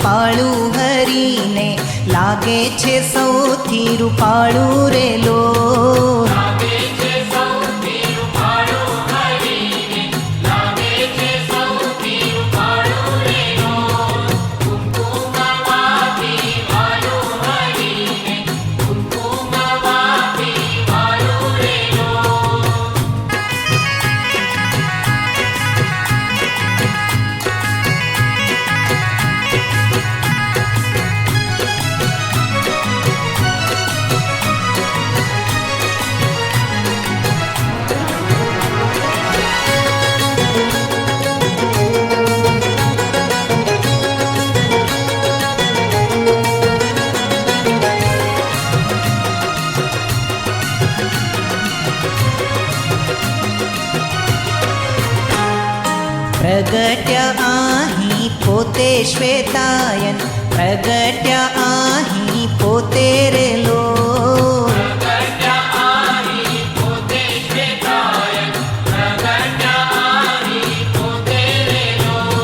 રૂપાળું હરીને લાગે છે સૌથી રૂપાળું રે પ્રગટ્યા આહી પોતે શ્વેતાયન પ્રગટ્ય આહી પોતે રે લો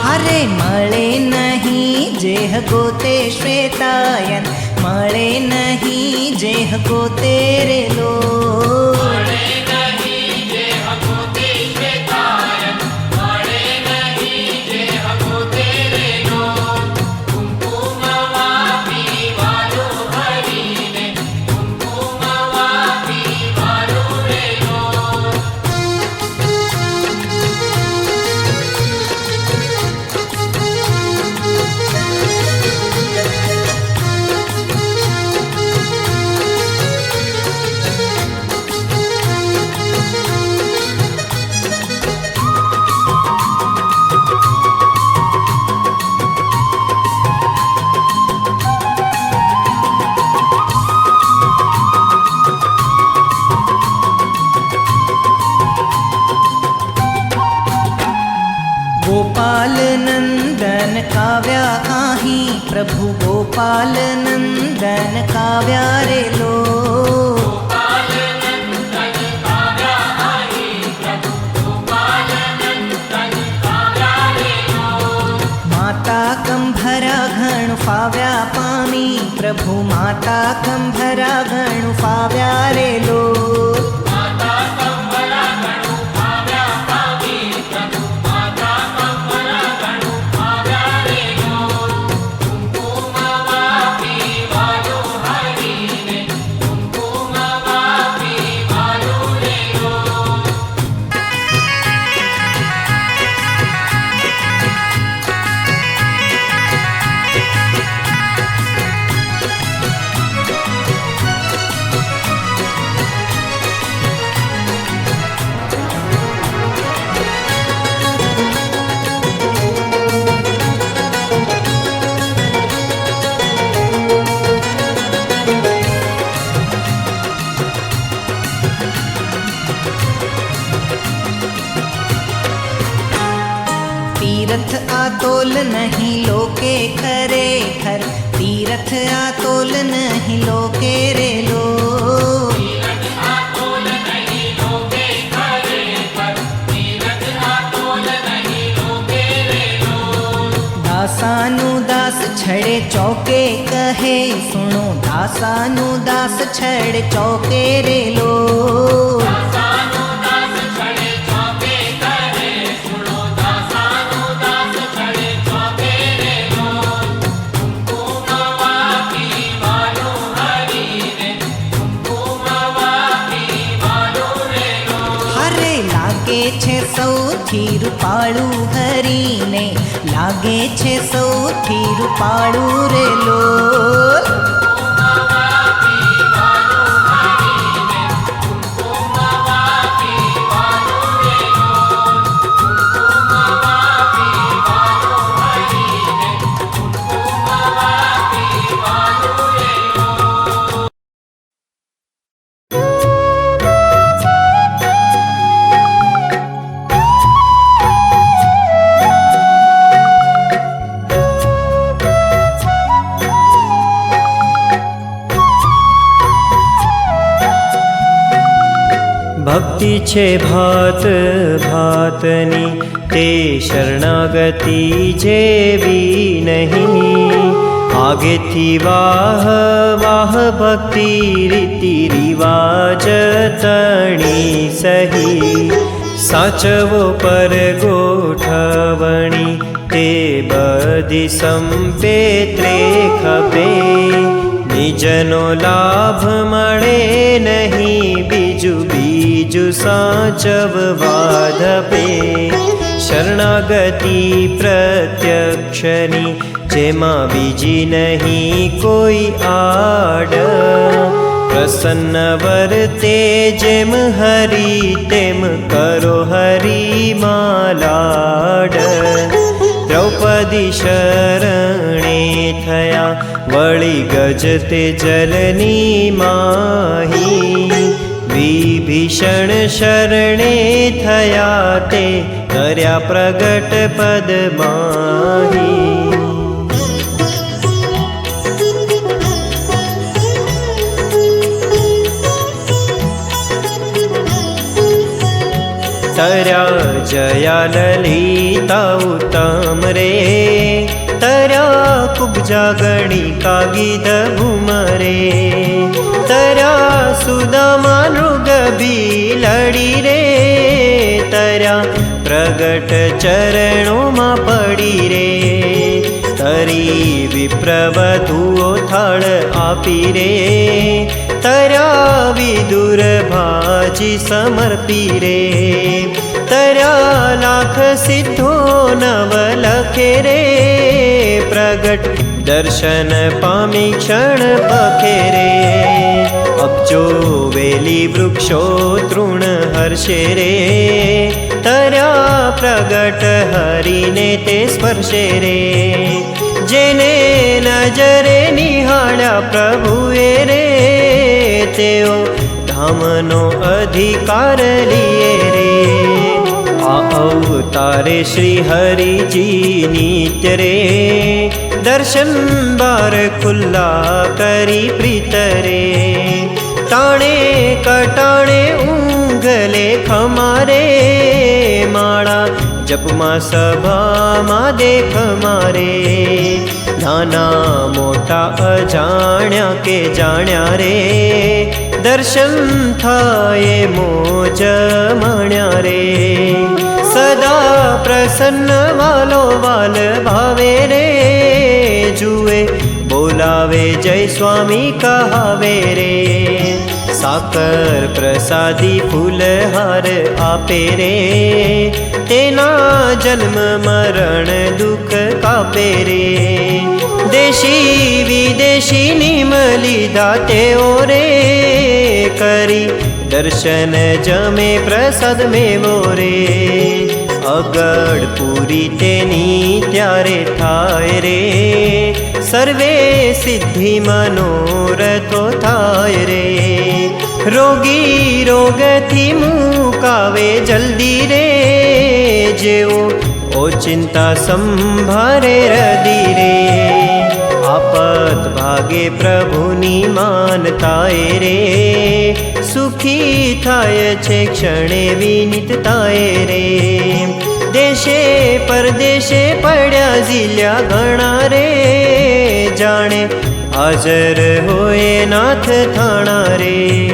અરે મળે નહીં જેહ ગોતે શ્વેતાયન મળે નહીં જેહ ગોતે રે પ્રભુ માતા તીરથ આ તોલ નહીં લોકે ખરેખર તીરથ આ તોલ નહીં લોકે રે લો દાસાનું દાસ છડે ચોકે કહે સુણો દાસાનું દાસ છડે ચોકે રે લો દાસા સૌથી રૂપાળું હરીને લાગે છે સૌથી રૂપાળું રે भात भातनि ते शरणागति वाह वाह भक्ति रीतिरिवाज तणि सहि। सच गोटवणि ते बदि बिसंत्रे खपे निजनो लाभ मे नहि बीज બીજું સાચવ સાચવવા ધપે શરણાગતિ પ્રત્યક્ષની જેમાં બીજી નહીં કોઈ આડ. પ્રસન્ન વર્તે જેમ હરી, તેમ કરો હરી માલાડ. દ્રૌપદી શરણે થયા વળી ગજતે જલની માહી. વિભીષણ શરણે થયા તે કર્યા પ્રગટ પદમાહી. તર્યા જયા લલિતા ઉત્તમ રે તર્યા કુબજા ગણિકા ગીધ ભૂમરે તરા સુદામા નૃગ લડી રે તરા પ્રગટ ચરણોમાં પડી રે તરી વિપ્રવધુઓ થળ આપી રે તરા વિદુર ભાજી સમર્પી રે તરા લાખ સિદ્ધો નવ લખે રે પ્રગટ દર્શન પામી ક્ષણ પખેરે અબજો વેલી વૃક્ષો તૃણ હર્ષે રે. તર્યા પ્રગટ હરીને તે સ્પર્શે રે. જેને નજરે નિહાળ્યા પ્રભુએ રે, તેઓ ધામનો અધિકાર લીએ રે અવતારે શ્રી હરિજી નિત્ય રે દર્શન બાર ખુલ્લા કરી પ્રીતરે. ટાણે કટાણે ઊંઘલે ખમારે. માળા જપમાં સભામાં દેખ મારે. નાના મોટા અજાણ્યા કે જાણ્યા રે. દર્શન થાય મોજ માણ્યા રે. સદા પ્રસન્ન વાલો વાલ ભાવે રે જુએ બોલાવે જય સ્વામી કહાવે રે સાકર પ્રસાદી ફૂલહાર આપે રે તેના જન્મ મરણ દુઃખ કાપે રે દેશી વિદેશી નિમ દાતે તેઓ રે કરી દર્શન જમે પ્રસાદ મેવો રે અગડ પૂરી તેની ત્યારે થાય રે. સર્વે સિદ્ધિ મનોરથો થાય રે. રોગી રોગથી મુકાવે જલ્દી રે. જેવો ઓચિંતા સંભારે રદી રે. આપત ભાગે પ્રભુની માનતાએ રે. સુખી થાય છે ક્ષણે વિનિતતાએ રે. દેશે પરદેશે પડ્યા ઝીલ્યા ઘણા રે. જાણે હાજર હોય નાથ થાણા રે.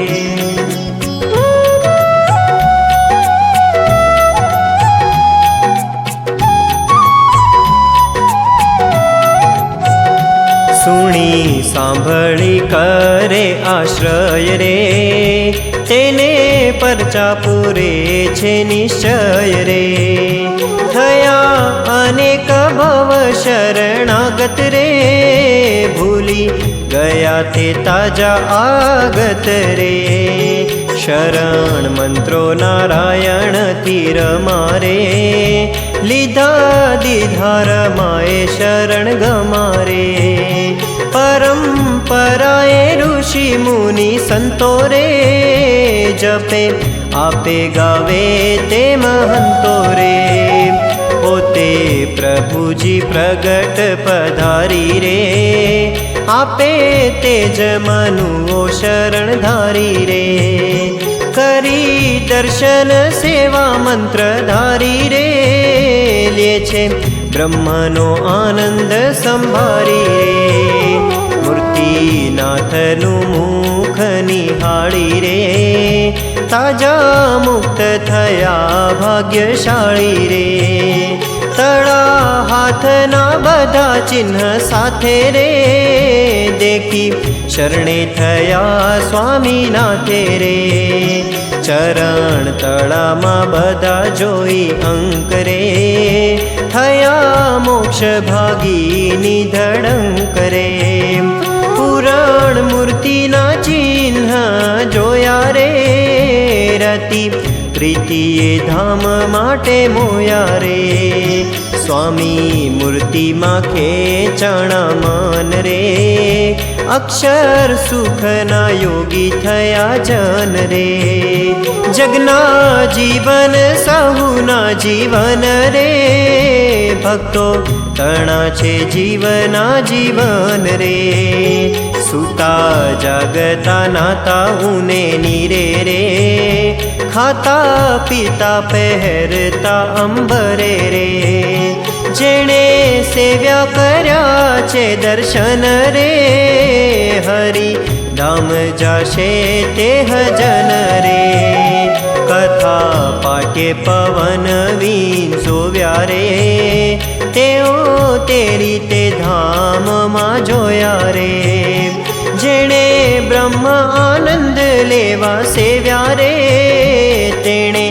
સાંભળી કરે આશ્રય રે. તેને પરચા પૂરે છે નિશ્ચય રે. થયા અનેક ભવ શરણાગત રે. ભૂલી ગયા તે તાજા આગત રે. શરણ મંત્રો નારાયણ તીર મારે. લીધા દીધા રમાએ શરણ ગમારે. પરંપરાએ ઋષિ મુનિ સંતો રે જપે આપે ગાવે તે મહંતો રે પોતે પ્રભુજી પ્રગટ પધારી રે આપે તેજ મનુઓ શરણ ધારી રે કરી દર્શન સેવા મંત્ર ધારી રે લે છે બ્રહ્મનો આનંદ સંભારી રે મૂર્તિનાથનું મુખ નિહાળી રે તાજા મુક્ત થયા ભાગ્યશાળી રે તળા હાથના બધા ચિહ્ન સાથે રે દેખી શરણે થયા સ્વામીનાથે રે ચરણ તળામાં બધા જોઈ અંક રે થયા મોક્ષ ભાગીની ધડંક રે પુરાણ મૂર્તિના ચિહ્ન જોયા રે રતિ. પ્રીતિએ ધામ માટે મોયા રે. સ્વામી મૂર્તિમાં ખેંચાણા માન રે. અક્ષર સુખના યોગી થયા જન રે. જગના જીવન સહુના જીવન રે. ભક્તો તણા છે જીવના જીવન રે. સુતા જાગતા નાતા ઉને નીરે રે. ખાતા પીતા પહેરતા અંબરે રે. જેણે સેવ્યા કર્યા છે દર્શન રે. હરી ધામ જાશે તે હજન રે. કથા પાટે પવન વીંસોવ્યા રે તેઓ તે રીતે ધામમાં બ્રહ્મ આનંદ લેવા સેવ્યા રે તેણે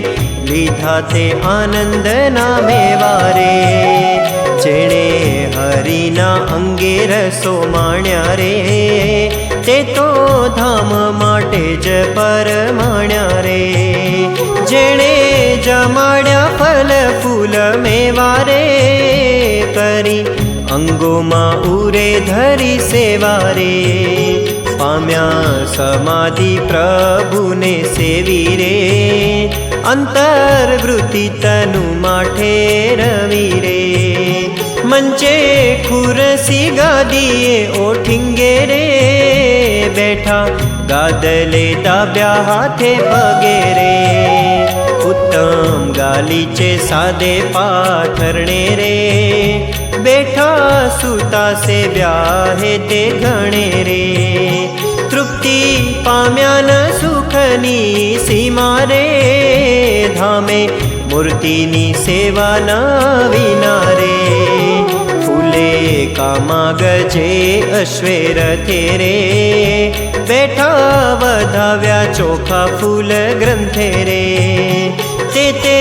લીધા તે આનંદ ના મેવા રે જેણે હરિના અંગે રસો માણ્યા રે. તે તો ધામ માટે જ પરમાણ્યા રે. જેણે જમાડ્યા ફલ ફૂલ મેવા રે કરી અંગોમાં ઉરે ધરી સેવા રે પામ્યા સમાધિ પ્રભુને સેવી રે. અંતર્વૃત્તિ તનુ માઠે રવિ રે. મંચે ખુરસી ગાદીએ ઓઠિંગે રે. બેઠા ગાદલે દાબ્યા હાથે પગે રે. ઉત્તમ ગાલીચે સાદે પાથરણે રે. બેઠા સુતા સે વ્યાહે તે ગણે રે. તૃપ્તિ પામ્યા ન સુખની સીમા રે ધામે મૂર્તિની સેવા ના વિના રે ફૂલે કામા ગજે અશ્વેર રે બેઠા વધાવ્યા ચોખા ફૂલ ગ્રંથે રે તે તે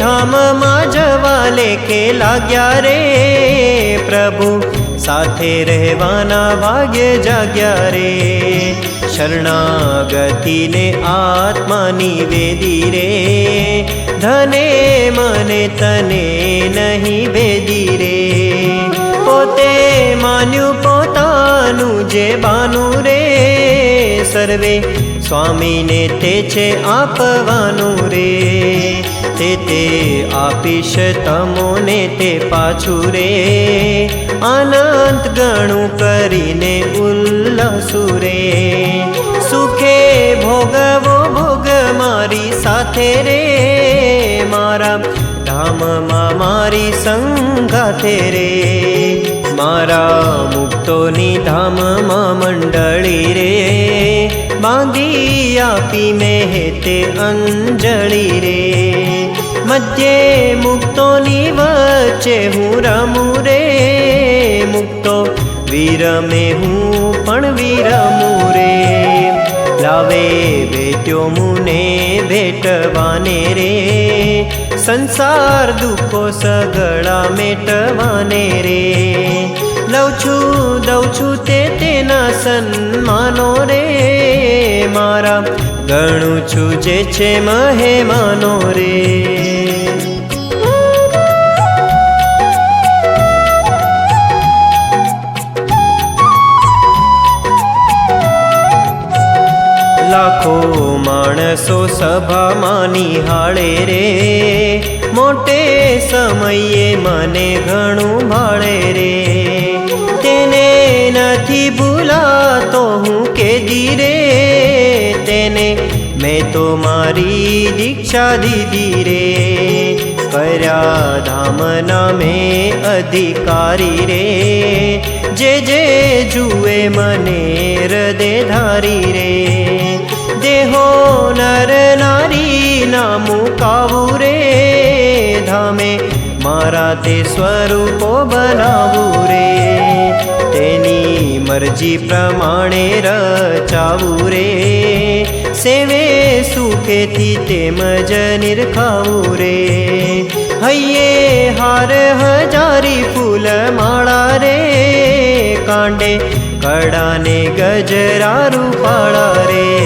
ધામમાં જવા લેખે લાગ્યા રે પ્રભુ સાથે રહેવાના ભાગ્ય જાગ્યા રે શરણાગતિને આત્માની વેદી રે ધને મને તને નહીં વેદી રે પોતે માન્યું પોતાનું જે બાનું રે સર્વે. સ્વામીને તે છે આપવાનું રે. તે તે આપીશ તમોને તે પાછું રે. અનંત ગણું કરીને ઉલ્લાસુ રે. સુખે ભોગવો ભોગ મારી સાથે રે. મારા ધામમાં મારી સંગાથે રે. મારા મુક્તોની ધામમાં મંડળી રે. બાંધી આપી મેં તે અંજળી રે. મધ્યે મુક્તોની વચ્ચે હું રમું રે. મુક્તો વીરમે હું પણ વીરમું રે. લાવે ભેટ્યો મુને ભેટવાને રે. સંસાર દુઃખો સગળા મેટવાને રે. લઉં છું, દઉં છું તે તેના સન્માનો રે. મારા ગણું છું જે છે મહેમાનો રે. માણસો સભામાં નિહાળે રે મોટે સમયે મને ઘણું ભાળે રે તેને નથી ભૂલાતો હું કેદી રે તેને મેં મેં તો મારી દીક્ષા દીધી રે કર્યા ધામના મેં અધિકારી રે જે જે જુએ મને હૃદય ધારી રે દેહો નર નારી ના મુકાવું રે ધામે. મારા તે સ્વરૂપો બનાવું રે. તેની મરજી પ્રમાણે રચાવું રે. સેવે સુખેથી તેમજ નિરખાવું રે. હૈયે હાર હજારી ફૂલ માળા રે. કાંડે કડાને ગજરા રૂપાળા રે.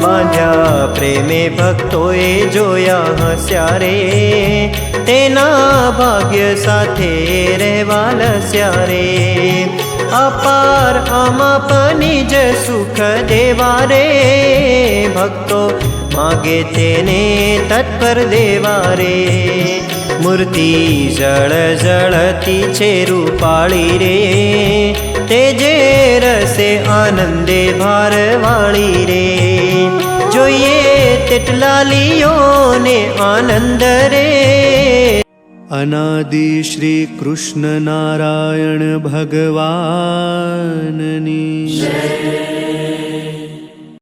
બાંધ્યા પ્રેમે ભક્તોએ જોયા હસ્યા રે. તેના ભાગ્ય સાથે રહેવા લસ્યા રે. અપાર અમાપની જ સુખ દેવા રે. ભક્તો માગે તેને તત્પર દેવા રે. મૂર્તિ જળ જળતી છે રૂપાળી રે. તે જે રસે આનંદે ભારવાળી રે. જોઈએ તેટલા લીઓને આનંદ રે. અનાદિ શ્રી કૃષ્ણ નારાયણ ભગવાનની.